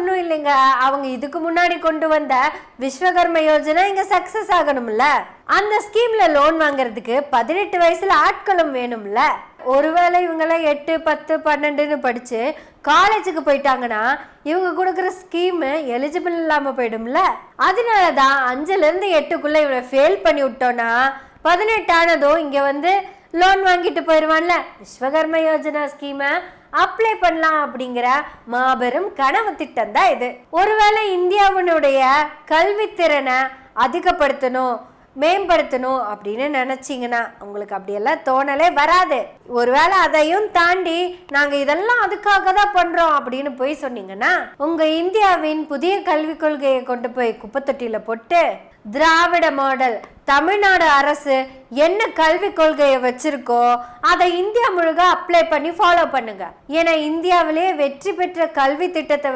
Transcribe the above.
ஒன்றும் இல்லைங்க. அவங்க இதுக்கு முன்னாடி கொண்டு வந்த விஸ்வகர்ம யோஜனா இங்கே சக்சஸ் ஆகணும்ல. அந்த ஸ்கீம்ல லோன் வாங்குறதுக்கு பதினெட்டு வயசுல ஆட்களும் வேணும்ல. ஒருவேளை இவங்கெல்லாம் எட்டு பத்து பன்னெண்டுன்னு படிச்சு காலேஜுக்கு போயிட்டாங்கன்னா இவங்க கொடுக்குற ஸ்கீமு எலிஜிபிள் இல்லாம போயிடும்ல. அதனால தான் அஞ்சுல இருந்து எட்டுக்குள்ள இவனை ஃபெயில் பண்ணி விட்டோன்னா பதினெட்டு ஆனதும் இங்க வந்து லோன் வாங்கிட்டு போயிடுவான்ல விஸ்வகர்ம யோஜனா ஸ்கீமை அப்ளை பண்ணலாம் அப்படிங்கிற மாபெரும் கனவு திட்டம் தான் இது. ஒருவேளை இந்தியாவினுடைய கல்வித்திறனை அதிகப்படுத்தணும் மேம்படுத்தணும் அப்படின்னு நினைச்சீங்கன்னா உங்களுக்கு அப்படியெல்லாம் தோணலே வராது. ஒருவேளை அதையும் தாண்டி நாங்க இதெல்லாம் அதுக்காக தான் பண்றோம் அப்படின்னு போய் சொன்னீங்கன்னா உங்க இந்தியாவின் புதிய கல்விக் கொள்கையை கொண்டு போய் குப்பத்தொட்டியில் போட்டு திராவிட மாடல் தமிழ்நாடு அரசு என்ன கல்விக் கொள்கையை வச்சிருக்கோ அதை இந்தியா முழுக்க அப்ளை பண்ணி ஃபாலோ பண்ணுங்க. ஏன்னா இந்தியாவிலேயே வெற்றி பெற்ற கல்வி திட்டத்தை